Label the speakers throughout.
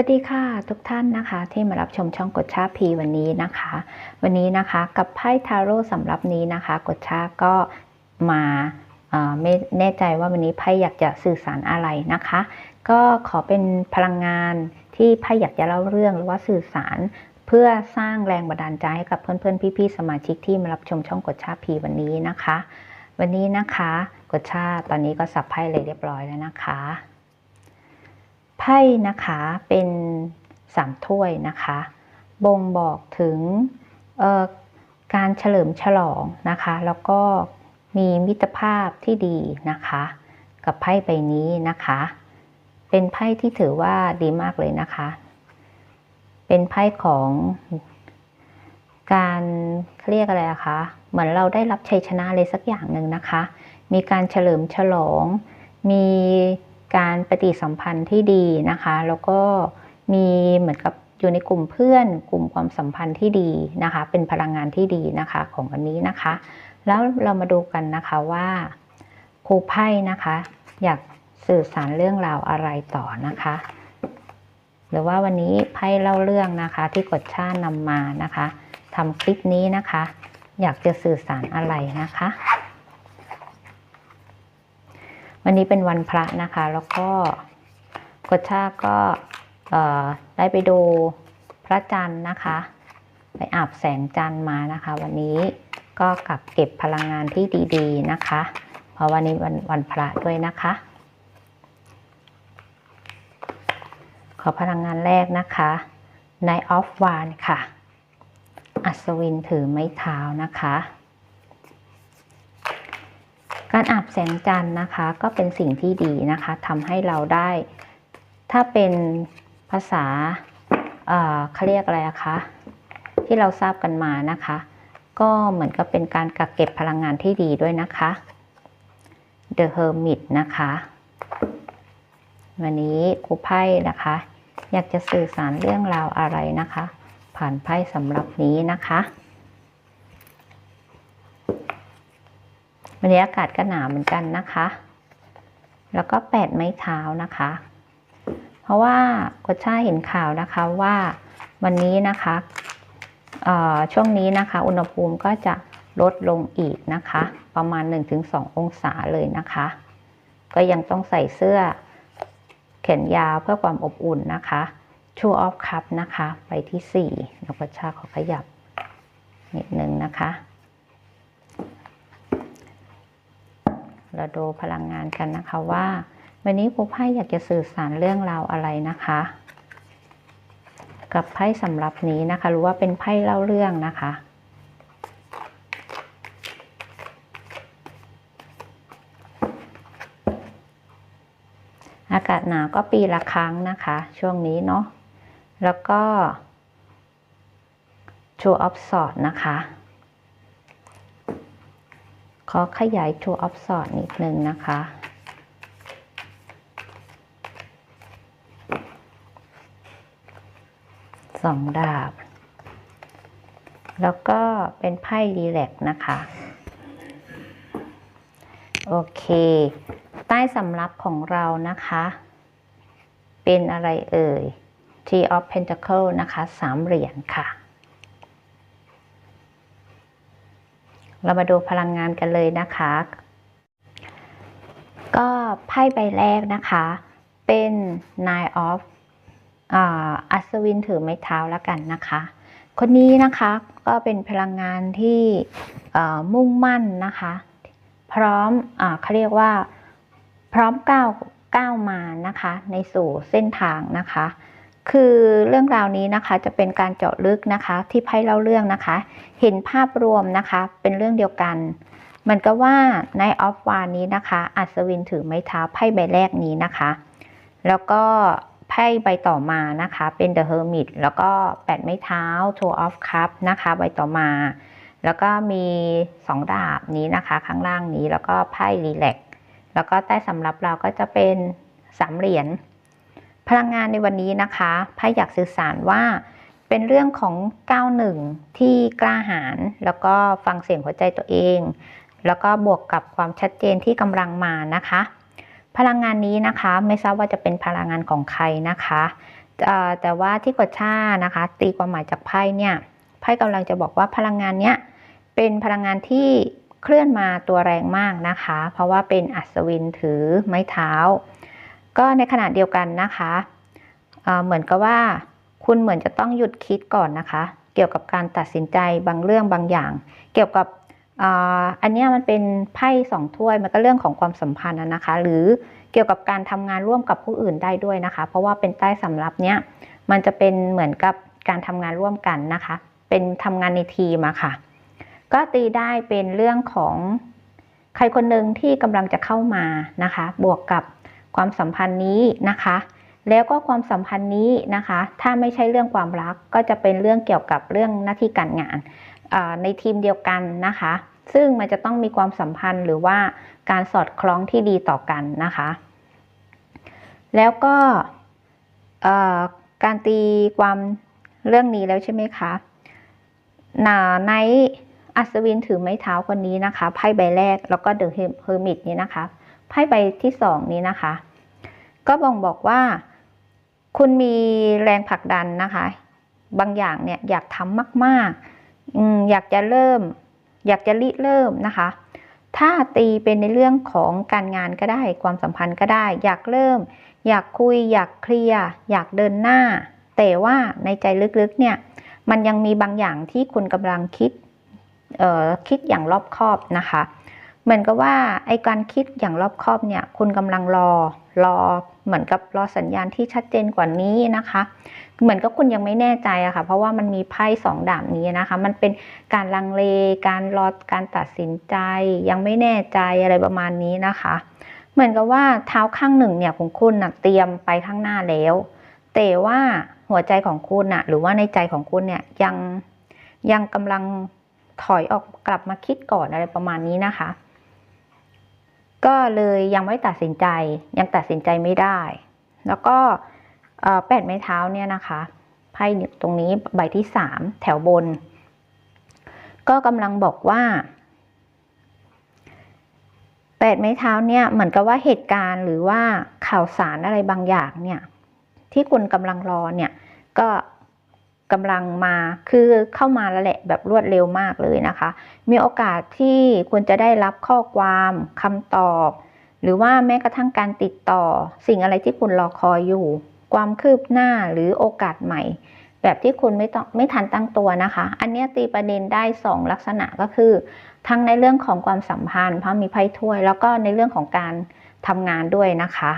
Speaker 1: วัสดีค่ะทุกท่านนะคะที่มารับชมช่องกดชาพีวันนี้นะคะ วันนี้นะคะกับไพ่ทาโร่สำหรับนี้นะคะ กดชาก็มาไม่แน่ใจว่าวันนี้ไพ่อยากจะสื่อสารอะไรนะคะ ก็ขอเป็นพลังงานที่ไพ่อยากจะเล่าเรื่องหรือว่าสื่อสารเพื่อสร้างแรงบันดาลใจให้กับเพื่อนๆพี่ๆสมาชิกที่มารับชมช่องกดชาพีวันนี้นะคะ วันนี้นะคะกดชาตอนนี้ก็สับไพ่เลยเรียบร้อยแล้วนะคะ ไพ่นะคะเป็นสามถ้วยนะคะ บ่งบอกถึงการเฉลิมฉลองนะคะ แล้วก็มีมิตรภาพที่ดีนะคะ กับไพ่ใบนี้นะคะ เป็นไพ่ที่ถือว่าดีมากเลยนะคะ เป็นไพ่ของการเรียกอะไรอะคะเหมือนเราได้รับชัยชนะอะไรสักอย่างหนึ่งนะคะ มีการเฉลิมฉลอง มี การปฏิสัมพันธ์ที่ดีนะคะ แล้วก็มีเหมือนกับอยู่ในกลุ่มเพื่อน กลุ่มความสัมพันธ์ที่ดีนะคะ เป็นพลังงานที่ดีนะคะของอันนี้นะคะ แล้วเรามาดูกันนะคะว่าครูไพ่นะคะ อยากสื่อสารเรื่องราวอะไรต่อนะคะ หรือว่าวันนี้ไพ่เล่าเรื่องนะคะ ที่กดชาตินำมานะคะทำคลิปนี้นะคะ อยากจะสื่อสารอะไรนะคะ วันนี้เป็นวันพระนะคะ แล้วก็กดชาก็ได้ไปดูพระจันทร์นะคะ ไปอาบแสงจันทร์มานะคะ วันนี้ก็กลับเก็บพลังงานที่ดีๆนะคะ เพราะวันนี้วันวันพระด้วยนะคะ ขอพลังงานแรกนะคะ Night of w a n ค่ะ อัศวินถือไม้เท้านะคะ การอาบแสงจันทร์นะคะ ก็เป็นสิ่งที่ดีนะคะทำให้เราได้ ถ้าเป็นภาษาเอ่อเขาเรียกอะไรคะที่เราทราบกันมานะคะ ก็เหมือนกับเป็นการกักเก็บพลังงานที่ดีด้วยนะคะ The Hermit นะคะ วันนี้ครูไพ่นะคะ อยากจะสื่อสารเรื่องราวอะไรนะคะ ผ่านไพ่สำหรับนี้นะคะ วันนี้อากาศก็หนาวเหมือนกันนะคะ แล้วก็แปดไม้เท้านะคะ เพราะว่ากดช่าเห็นข่าวนะคะว่าวันนี้นะคะช่วงนี้นะคะ อุณหภูมิก็จะลดลงอีกนะคะ ประมาณ 1-2 องศาเลยนะคะ ก็ยังต้องใส่เสื้อแขนยาวเพื่อความอบอุ่นนะคะชูออฟคัพนะคะ ไปที่4แล้วก็ชาขอขยับนิดนึงนะคะ เราดูพลังงานกันนะคะว่า วันนี้ครูไพ่อยากจะสื่อสารเรื่องราวอะไรนะคะ กับไพ่สำหรับนี้นะคะหรือว่าเป็นไพ่เล่าเรื่องนะคะอากาศหนาวก็ปีละครั้งนะคะ ช่วงนี้เนาะแล้วก็ Two of Swords นะคะ ขอขยาย t o of Swords นิดนึงนะคะ สองดาบ แล้วก็เป็นไพ่รีแลกนะคะ โอเค ใต้สำรับของเรานะคะ เป็นอะไรเอ่ย T of Pentacle นะคะ สามเหรียญค่ะ เรามาดูพลังงานกันเลยนะคะ ก็ไพ่ใบแรกนะคะ เป็น Nine of อัศวินถือไม้เท้าแล้วกันนะคะ คนนี้นะคะก็เป็นพลังงานที่มุ่งมั่นนะคะ พร้อมอเขาเรียกว่าพร้อมก้าวก้าวมานะคะ ในสู่เส้นทางนะคะ คือเรื่องราวนี้นะคะจะเป็นการเจาะลึกนะคะ ที่ไพ่เล่าเรื่องนะคะ เห็นภาพรวมนะคะเป็นเรื่องเดียวกันมือนกับว่าในออฟวานนี้นะคะ อัศวินถือไม้เท้าไพ่ใบแรกนี้นะคะ แล้วก็ไพ่ใบต่อมานะคะ เป็น The Hermit แล้วก็แปดไม้เท้า Two of Cup นะคะ ใบต่อมา แล้วก็มีสองดาบนี้นะคะ ข้างล่างนี้แล้วก็ไพ่รีแลกแล้วก็ใต้สำรับเราก็จะเป็นสามเหรียญ พลังงานในวันนี้นะคะไพ่อยากสื่อสารว่า เป็นเรื่องของก้าวหนึ่งที่กล้าหาญแล้วก็ฟังเสียงหัวใจตัวเอง แล้วก็บวกกับความชัดเจนที่กำลังมานะคะ พลังงานนี้นะคะไม่ทราบว่าจะเป็นพลังงานของใครนะคะแเอ่อแต่ว่าที่กดช่านะคะ ตีความหมายจากไพ่เนี่ยไพ่กำลังจะบอกว่าพลังงานเนี้ยเป็นพลังงานที่เคลื่อนมาตัวแรงมากนะคะ เพราะว่าเป็นอัศวินถือไม้เท้า ก็ในขณะเดียวกันนะคะเเหมือนกับว่าคุณเหมือนจะต้องหยุดคิดก่อนนะคะ เกี่ยวกับการตัดสินใจบางเรื่องบางอย่าง เกี่ยวกับอ,อันนี้มันเป็นไพ่สองถ้วยมันก็เรื่องของความสัมพันธ์นะนะคะ หรือเกี่ยวกับการทำงานร่วมกับผู้อื่นได้ด้วยนะคะ เพราะว่าเป็นใต้สำรับเนี้ยมันจะเป็นเหมือนกับการทำงานร่วมกันนะคะ เป็นทำงานในทีมอะค่ะ ก็ตีได้เป็นเรื่องของใครคนหนึ่งที่กำลังจะเข้ามานะคะ บวกกับ ความสัมพันธ์นี้นะคะ แล้วก็ความสัมพันธ์นี้นะคะ ถ้าไม่ใช่เรื่องความรักก็จะเป็นเรื่องเกี่ยวกับเรื่องหน้าที่การงานในทีมเดียวกันนะคะ ซึ่งมันจะต้องมีความสัมพันธ์หรือว่าการสอดคล้องที่ดีต่อกันนะคะ แล้วก็การตีความเรื่องนี้แล้วใช่ไหมคะนาในอัศวินถือไม้เท้าคนนี้นะคะ ไพ่ใบแรกแล้วก็เดอะเฮอร์มิตนี้นะคะ ไพ่ใบที่สองนี้นะคะ ก็บ่งบอกว่า คุณมีแรงผลักดันนะคะ บางอย่างเนี่ยอยากทำมากๆอยากจะเริ่ม อยากจะริเริ่มนะคะ ถ้าตีเป็นในเรื่องของการงานก็ได้ ความสัมพันธ์ก็ได้ อยากเริ่ม อยากคุย อยากเคลียร์อยากเดินหน้า แต่ว่าในใจลึกๆเนี่ยมันยังมีบางอย่างที่คุณกำลังคิดคิดอย่างรอบคอบนะคะ เหมือนกับว่าไอการคิดอย่างรอบคอบเนี่ย คุณกำลังรอรอเหมือนกับรอสัญญาณที่ชัดเจนกว่านี้นะคะ เหมือนกับคุณยังไม่แน่ใจอะค่ะ เพราะว่ามันมีไพ่สองดาบนี้นะคะ มันเป็นการลังเลการรอการตัดสินใจ ยังไม่แน่ใจอะไรประมาณนี้นะคะ เหมือนกับว่าเท้าข้างหนึ่งเนี่ยของคุณนะเตรียมไปข้างหน้าแล้ว แต่ว่าหัวใจของคุณน่ะหรือว่าในใจของคุณเนี่ยยังยังกำลังถอยออกกลับมาคิดก่อนอะไรประมาณนี้นะคะ ก็เลยยังไม่ตัดสินใจยังตัดสินใจไม่ได้ แล้วก็แปดไม้เท้าเนี่ยนะคะไพ่ตรงนี้ใบที่สามแถวบน ก็กำลังบอกว่าแปดไม้เท้าเนี่ยเหมือนกับว่าเหตุการณ์หรือว่าข่าวสารอะไรบางอย่างเนี่ยที่คุณกำลังรอเนี่ยก็ กำลังมาคือเข้ามาแล้วแหละแบบรวดเร็วมากเลยนะคะ มีโอกาสที่คุณจะได้รับข้อความคำตอบ หรือว่าแม้กระทั่งการติดต่อ สิ่งอะไรที่คุณรอคอยอยู่ ความคืบหน้าหรือโอกาสใหม่ แบบที่คุณไม่ต้องไม่ทันตั้งตัวนะคะ อันนี้ตีประเด็นได้สองลักษณะก็คือ ทั้งในเรื่องของความสัมพันธ์เพราะมีไพ่ถ้วย แล้วก็ในเรื่องของการทำงานด้วยนะคะ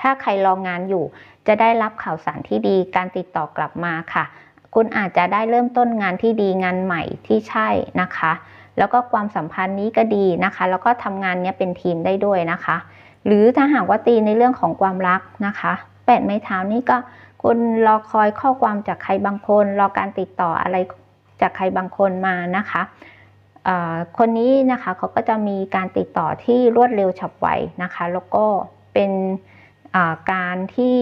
Speaker 1: ถ้าใครรองงานอยู่จะได้รับข่าวสารที่ดีการติดต่อกลับมาค่ะ คุณอาจจะได้เริ่มต้นงานที่ดีงานใหม่ที่ใช่นะคะ แล้วก็ความสัมพันธ์นี้ก็ดีนะคะ แล้วก็ทำงานนี้เป็นทีมได้ด้วยนะคะ หรือถ้าหากว่าตีในเรื่องของความรักนะคะแปดไม้เท้านี่ก็คุณรอคอยข้อความจากใครบางคนรอการติดต่ออะไรจากใครบางคนมานะคะคนนี้นะคะเขาก็จะมีการติดต่อที่รวดเร็วฉับไวนะคะ แล้วก็เป็นการที่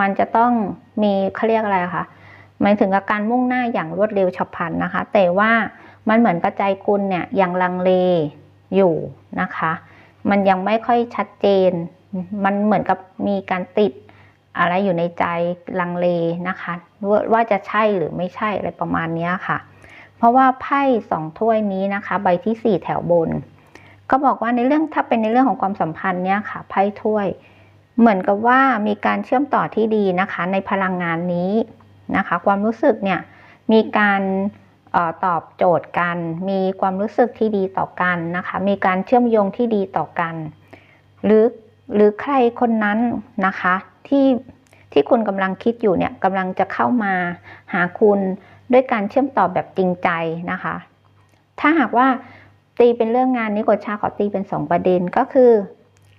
Speaker 1: มันจะต้องมีเขาเรียกอะไรคะ หมายถึงกับการมุ่งหน้าอย่างรวดเร็วฉับพลันนะคะ แต่ว่ามันเหมือนกระจายคุณเนี่ยยังลังเลอยู่นะคะ มันยังไม่ค่อยชัดเจน มันเหมือนกับมีการติดอะไรอยู่ในใจลังเลนะคะว่าว่าจะใช่หรือไม่ใช่อะไรประมาณนี้ค่ะ เพราะว่าไพ่สองถ้วยนี้นะคะ ใบที่สี่แถวบน ก็บอกว่าในเรื่องถ้าเป็นในเรื่องของความสัมพันธ์เนี่ยค่ะไพ่ถ้วย เหมือนกับว่ามีการเชื่อมต่อที่ดีนะคะ ในพลังงานนี้ นะคะ ความรู้สึกเนี่ยมีการออตอบโจทย์กัน มีความรู้สึกที่ดีต่อกันนะคะ มีการเชื่อมโยงที่ดีต่อกัน หรือหรือใครคนนั้นนะคะที่ที่คุณกำลังคิดอยู่เนี่ยกำลังจะเข้ามาหาคุณด้วยการเชื่อมต่อแบบจริงใจนะคะ ถ้าหากว่าตีเป็นเรื่องงานนี้กดชาขอตีเป็นสองประเด็นก็คือ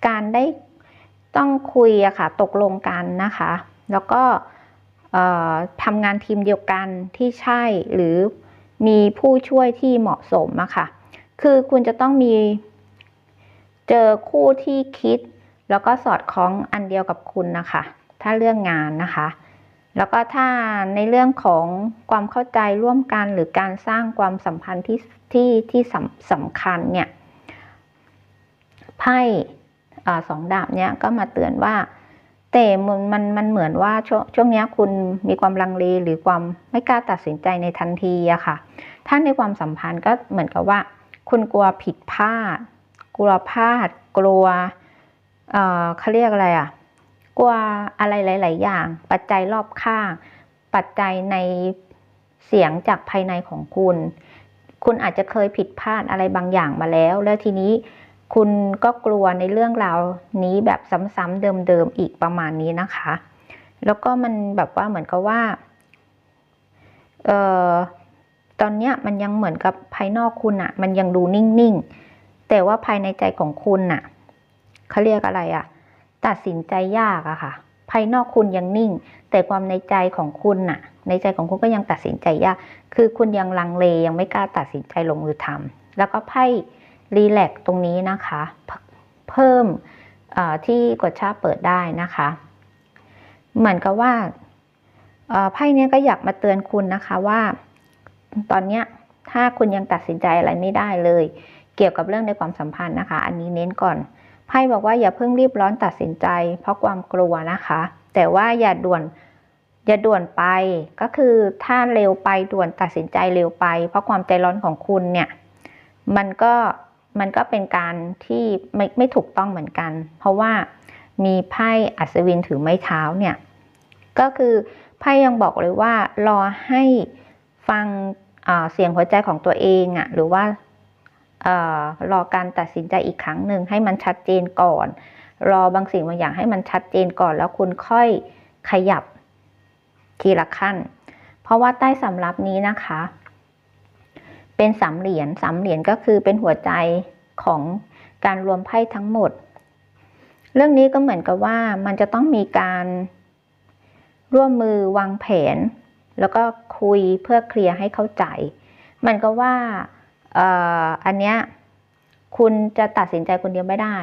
Speaker 1: การได้ต้องคุยอะค่ะตกลงกันนะคะ แล้วก็ ทำงานทีมเดียวกันที่ใช่หรือมีผู้ช่วยที่เหมาะสมอะค่ะ คือคุณจะต้องมี เจอคู่ที่คิด แล้วก็สอดคล้องอันเดียวกับคุณนะคะ ถ้าเรื่องงานนะคะ แล้วก็ถ้าในเรื่องของความเข้าใจร่วมกันหรือการสร้างความสัมพันธ์ที่ที่ที่สำสำคัญเนี่ยไพ่สองดาบเนี่ยก็มาเตือนว่า แต่มันมันมันเหมือนว่าช่วงช่วงนี้คุณมีความลังเลหรือความไม่กล้าตัดสินใจในทันทีอะค่ะ ถ้าในความสัมพันธ์ก็เหมือนกับว่า คุณกลัวผิดพลาด กลัวพลาด กลัว เอ่อเขาเรียกอะไรอะกลัวอะไรหลาย ๆ อย่าง ปัจจัยรอบข้าง ปัจจัยในเสียงจากภายในของคุณ คุณอาจจะเคยผิดพลาดอะไรบางอย่างมาแล้ว แล้วทีนี้ คุณก็กลัวในเรื่องราวนี้แบบซ้ำๆเดิมๆอีกประมาณนี้นะคะ แล้วก็มันแบบว่าเหมือนกับว่าเอ่อตอนเนี้ยมันยังเหมือนกับภายนอกคุณอะมันยังดูนิ่งๆ แต่ว่าภายในใจของคุณอะเขาเรียกอะไรอะตัดสินใจยากอะค่ะ ภายนอกคุณยังนิ่ง แต่ความในใจของคุณน่ะในใจของคุณก็ยังตัดสินใจยาก คือคุณยังลังเลยังไม่กล้าตัดสินใจลงมือทำแล้วก็ไพ่ รีแลกตรงนี้นะคะ เพิ่มที่กดชาเปิดได้นะคะ เหมือนกับว่าไพ่เนี้ยก็อยากมาเตือนคุณนะคะว่า ตอนนี้ถ้าคุณยังตัดสินใจอะไรไม่ได้เลย เกี่ยวกับเรื่องในความสัมพันธ์นะคะ อันนี้เน้นก่อนไพ่บอกว่าอย่าเพิ่งรีบร้อนตัดสินใจ เพราะความกลัวนะคะ แต่ว่าอย่าด่วนอย่าด่วนไป ก็คือถ้าเร็วไปด่วนตัดสินใจเร็วไป เพราะความใจร้อนของคุณเนี่ย มันก็ มันก็เป็นการที่ไม่ไม่ถูกต้องเหมือนกัน เพราะว่ามีไพ่อัศวินถือไม้เท้าเนี่ย ก็คือไพ่ยังบอกเลยว่า รอให้ฟังเสียงหัวใจของตัวเองอะ่ะหรือว่าออรอการตัดสินใจอีกครั้งหนึ่งให้มันชัดเจนก่อน รอบางสิ่งบางอย่างให้มันชัดเจนก่อน แล้วคุณค่อยขยับทีละขั้น เพราะว่าใต้สำรับนี้นะคะ เป็นสามเหรียญสามเหรียญก็คือเป็นหัวใจของการรวมไพ่ทั้งหมด เรื่องนี้ก็เหมือนกับว่ามันจะต้องมีการร่วมมือวางแผน แล้วก็คุยเพื่อเคลียร์ให้เข้าใจ มันก็ว่าอออันเนี้ยคุณจะตัดสินใจคนเดียวไม่ได้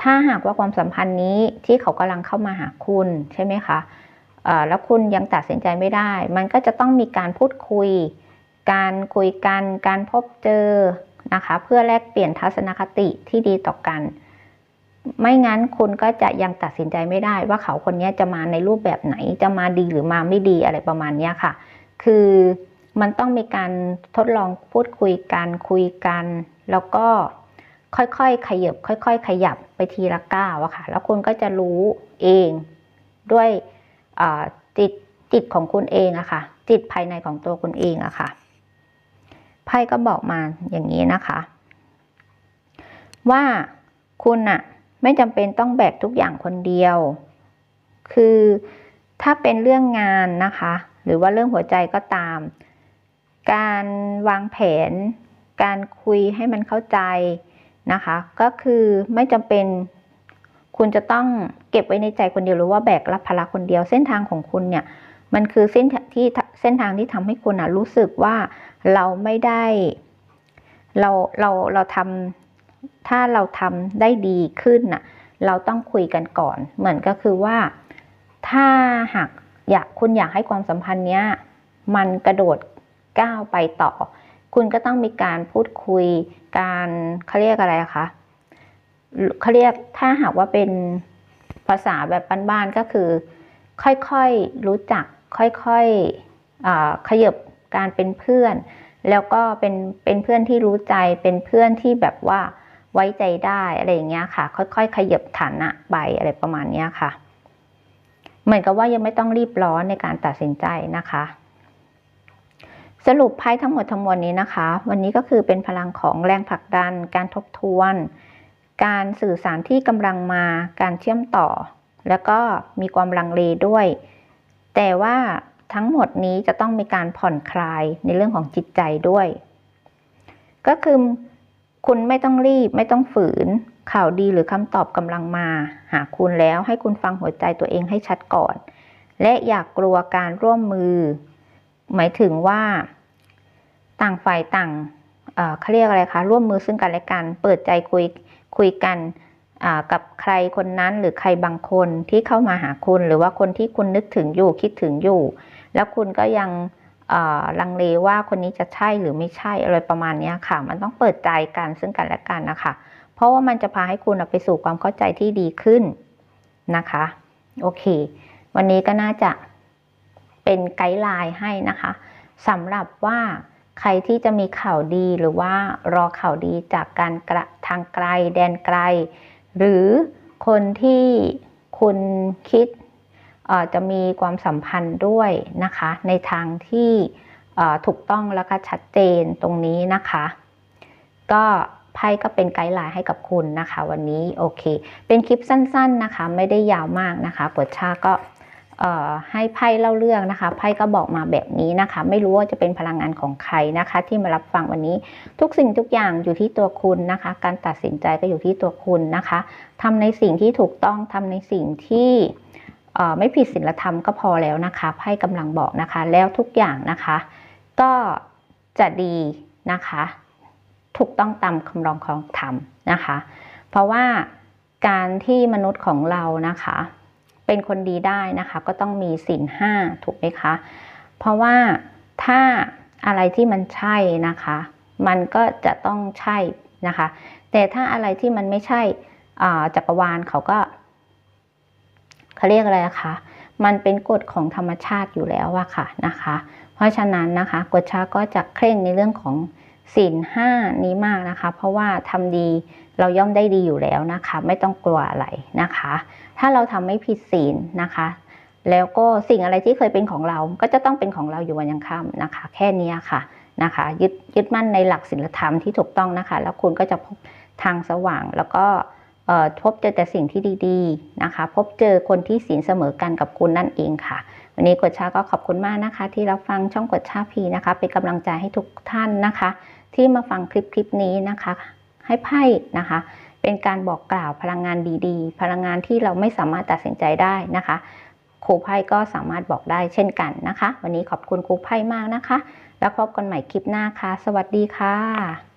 Speaker 1: ถ้าหากว่าความสัมพันธ์นี้ที่เขากำลังเข้ามาหาคุณใช่ไหมคะแล้วคุณยังตัดสินใจไม่ได้ มันก็จะต้องมีการพูดคุย การคุยกัน การพบเจอนะคะ เพื่อแลกเปลี่ยนทัศนคติที่ดีต่อกัน ไม่งั้นคุณก็จะยังตัดสินใจไม่ได้ว่าเขาคนนี้จะมาในรูปแบบไหน จะมาดีหรือมาไม่ดีอะไรประมาณนี้ค่ะ คือมันต้องมีการทดลองพูดคุยกันคุยกัน แล้วก็ค่อยๆ ขยับ ค่อย ๆ ขยับไปทีละก้าวอะค่ะ แล้วคุณก็จะรู้เองด้วยจิตจิตของคุณเองอะค่ะ จิตภายในของตัวคุณเองอะค่ะ ไพ่ก็บอกมาอย่างนี้นะคะ ว่าคุณอะไม่จำเป็นต้องแบกทุกอย่างคนเดียว คือถ้าเป็นเรื่องงานนะคะ หรือว่าเรื่องหัวใจก็ตาม การวางแผน การคุยให้มันเข้าใจนะคะ ก็คือไม่จำเป็นคุณจะต้องเก็บไว้ในใจคนเดียวหรือว่าแบกรับภาระคนเดียว เส้นทางของคุณเนี่ย มันคือเส้นที่ เส้นทางที่ทำให้คุณอะรู้สึกว่าเราไม่ได้เราเราเราทำถ้าเราทำได้ดีขึ้นน่ะเราต้องคุยกันก่อน เหมือนก็คือว่า ถ้าหากอยากคุณอยากให้ความสัมพันธ์เนี้ยมันกระโดดก้าวไปต่อ คุณก็ต้องมีการพูดคุยการเขาเรียกอะไรคะเขาเรียกถ้าหากว่าเป็นภาษาแบบบ้านๆก็คือ ค่อยๆรู้จัก ค่อยๆอ่า ขยบการเป็นเพื่อน แล้วก็เป็นเป็นเพื่อนที่รู้ใจเป็นเพื่อนที่แบบว่าไว้ใจได้อะไรอย่างเงี้ยค่ะ ค่อยๆ ขยบฐานะไปอะไรประมาณเนี้ยค่ะ เหมือนกับว่ายังไม่ต้องรีบร้อนในการตัดสินใจนะคะ สรุปไพ่ทั้งหมดทั้งมวลนี้นะคะ วันนี้ก็คือเป็นพลังของแรงผลักดัน การทบทวน การสื่อสารที่กำลังมาการเชื่อมต่อ แล้วก็มีความลังเลด้วย แต่ว่า ทั้งหมดนี้จะต้องมีการผ่อนคลายในเรื่องของจิตใจด้วย ก็คือคุณไม่ต้องรีบไม่ต้องฝืน ข่าวดีหรือคำตอบกำลังมา หาคุณแล้วให้คุณฟังหัวใจตัวเองให้ชัดก่อน และอย่ากกลัวการร่วมมือ หมายถึงว่า ต่างฝ่ายต่างเอ่อเขาเรียกอะไรคะร่วมมือซึ่งกันและกัน เปิดใจคุยคุยกัน กับใครคนนั้นหรือใครบางคนที่เข้ามาหาคุณ หรือว่าคนที่คุณนึกถึงอยู่คิดถึงอยู่ แล้วคุณก็ยังลังเลว่าคนนี้จะใช่หรือไม่ใช่อะไรประมาณนี้ค่ะ มันต้องเปิดใจกันซึ่งกันและกันนะคะ เพราะว่ามันจะพาให้คุณไปสู่ความเข้าใจที่ดีขึ้นนะคะ โอเค วันนี้ก็น่าจะเป็นไกด์ไลน์ให้นะคะสำหรับว่าใครที่จะมีข่าวดีหรือว่ารอข่าวดีจากการรทางไกลแดนไกล หรือคนที่คุณคิดจะมีความสัมพันธ์ด้วยนะคะ ในทางที่ถูกต้องแล้วก็ชัดเจนตรงนี้นะคะ ก็ไพ่ก็เป็นไกด์ไลน์ให้กับคุณนะคะ วันนี้โอเค เป็นคลิปสั้น ๆนะคะ ไม่ได้ยาวมากนะคะเปิดชาก็ ให้ไพ่เล่าเรื่องนะคะไพ่ก็บอกมาแบบนี้นะคะ ไม่รู้ว่าจะเป็นพลังงานของใครนะคะ ที่มารับฟังวันนี้ ทุกสิ่งทุกอย่างอยู่ที่ตัวคุณนะคะ การตัดสินใจก็อยู่ที่ตัวคุณนะคะทำในสิ่งที่ถูกต้องทำในสิ่งที่ไม่ผิดศีลธรรมก็พอแล้วนะคะไพ่กำลังบอกนะคะ แล้วทุกอย่างนะคะ ก็จะดีนะคะ ถูกต้องตามคำรองของธรรมนะคะ เพราะว่าการที่มนุษย์ของเรานะคะ เป็นคนดีได้นะคะ ก็ต้องมีศีลห้าถูกไหมคะ เพราะว่าถ้าอะไรที่มันใช่นะคะ มันก็จะต้องใช่นะคะ แต่ถ้าอะไรที่มันไม่ใช่อจักรวาลเขาก็เขาเรียกอะไรคะมันเป็นกฎของธรรมชาติอยู่แล้วอะค่ะนะคะ เพราะฉะนั้นนะคะกฎชาก็จะเคร่งในเรื่องของ ศีลห้านี้มากนะคะ เพราะว่าทำดีเราย่อมได้ดีอยู่แล้วนะคะ ไม่ต้องกลัวอะไรนะคะ ถ้าเราทำไม่ผิดศีลนะคะ แล้วก็สิ่งอะไรที่เคยเป็นของเราก็จะต้องเป็นของเราอยู่วันยังค่ำนะคะ แค่นี้ค่ะนะคะ ยึดยึดมั่นในหลักศีลธรรมที่ถูกต้องนะคะ แล้วคุณก็จะพบทางสว่างแล้วก็พบเจอแต่สิ่งที่ดีๆนะคะ พบเจอคนที่ศีลเสมอกันกับคุณนั่นเองค่ะ วันนี้กดชาก็ขอบคุณมากนะคะ ที่รับฟังช่องกดชาพีนะคะ เป็นกำลังใจให้ทุกท่านนะคะ ที่มาฟังคลิปคลิปนี้นะคะ ให้ไพ่นะคะ เป็นการบอกกล่าวพลังงานดีๆ พลังงานที่เราไม่สามารถตัดสินใจได้นะคะครูไพ่ก็สามารถบอกได้เช่นกันนะคะ วันนี้ขอบคุณครูไพ่มากนะคะ แล้วพบกันใหม่คลิปหน้าค่ะ สวัสดีค่ะ